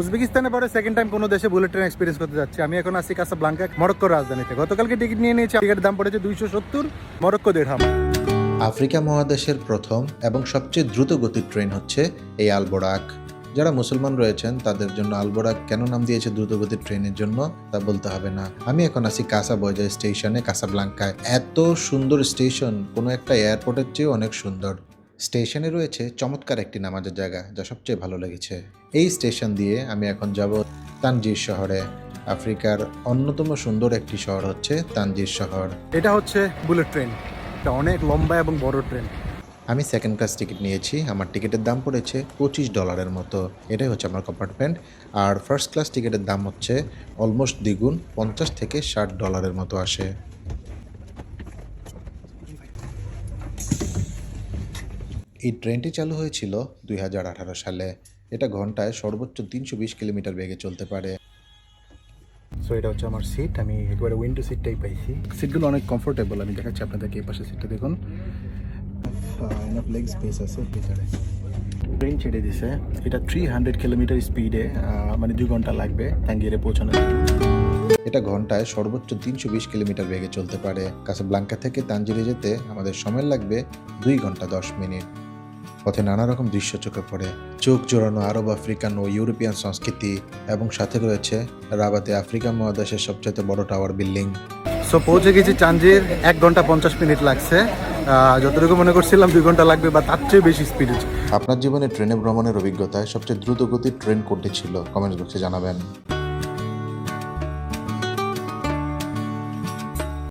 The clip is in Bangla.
উজবেকিস্তানের পরে সেকেন্ড টাইম কোনো দেশে বুলেট ট্রেন এক্সপিরিয়েন্স করতে যাচ্ছি। আমি এখন আসি কাসা ব্লাঙ্কা মরক্কোর রাজধানীতে। গতকালকে টিকিট নিয়ে নিয়েছি টিকিটের দাম পড়েছে দুইশো সত্তর মরক্কো দেড়হাম আফ্রিকা মহাদেশের প্রথম এবং সবচেয়ে দ্রুত গতির ট্রেন হচ্ছে এই আলবোরাক। যারা মুসলমান রয়েছেন, তাদের জন্য আলবোরাক কেন নাম দিয়েছে দ্রুতগতির ট্রেনের জন্য, তা বলতে হবে না। আমি এখন আছি কাসা বজার স্টেশনে কাসাব্লাঙ্কায় এত সুন্দর স্টেশন, কোনো একটা এয়ারপোর্টের চেয়ে অনেক সুন্দর। স্টেশনে রয়েছে চমৎকার একটি নামাজের জায়গা যা সবচেয়ে ভালো লেগেছে। এই স্টেশন দিয়ে আমি এখন যাব তানজির শহরে। আফ্রিকার অন্যতম সুন্দর একটি শহর হচ্ছে তানজির শহর। এটা হচ্ছে বুলেট ট্রেন। এটা অনেক লম্বা এবং বড় ট্রেন। আমি সেকেন্ড ক্লাস টিকিট নিয়েছি। আমার টিকিটের দাম পড়েছে পঁচিশ ডলারের মতো। এটাই হচ্ছে আমার কম্পার্টমেন্ট আর ফার্স্ট ক্লাস টিকিটের দাম হচ্ছে অলমোস্ট দ্বিগুণ পঞ্চাশ থেকে ষাট ডলারের মতো আসে। এই ট্রেনটি চালু হয়েছিল দুই হাজার আঠারো সালে। এটা ঘন্টায় সর্বোচ্চ তিনশো বিশ কিলোমিটার বেগে চলতে পারে। সো এটা হচ্ছে আমার সিট আমি একবারে উইন্ডো সিটটাই পাইছি। সিটগুলো অনেক কমফোর্টেবল আমি দেখাচ্ছি আপনাদেরকে এই পাশে সিটটা দেখুন। লেগ স্পেস আছে ভিতরে। ট্রেন ছেড়ে দিছে। এটা থ্রি হান্ড্রেড কিলোমিটার স্পিডে মানে দুই ঘণ্টা লাগবে তাঙ্গিরে পৌঁছানো এটা ঘন্টায় সর্বোচ্চ তিনশো বিশ কিলোমিটার বেগে চলতে পারে। কাছে ব্লাঙ্কা থেকে তানজিরে যেতে আমাদের সময় লাগবে দুই ঘণ্টা দশ মিনিট। পথে নানা রকম দৃশ্য চোখে পড়ে। চোখ জোড়ানো আরব আফ্রিকান ও ইউরোপিয়ান সংস্কৃতি এবং সাথে রয়েছে রাবাতে আফ্রিকা মহাদেশের সবচেয়ে বড় টাওয়ার বিল্ডিং। সো পৌঁছে গেছি চাঞ্জির এক ঘণ্টা পঞ্চাশ মিনিট লাগছে। যতটুকু মনে করছিলাম দুই ঘণ্টা লাগবে বা তার চেয়ে বেশি স্পিড আপনার জীবনে ট্রেনে ভ্রমণের অভিজ্ঞতায় সবচেয়ে দ্রুত গতির ট্রেন কোনটি ছিল? কমেন্ট বক্সে জানাবেন।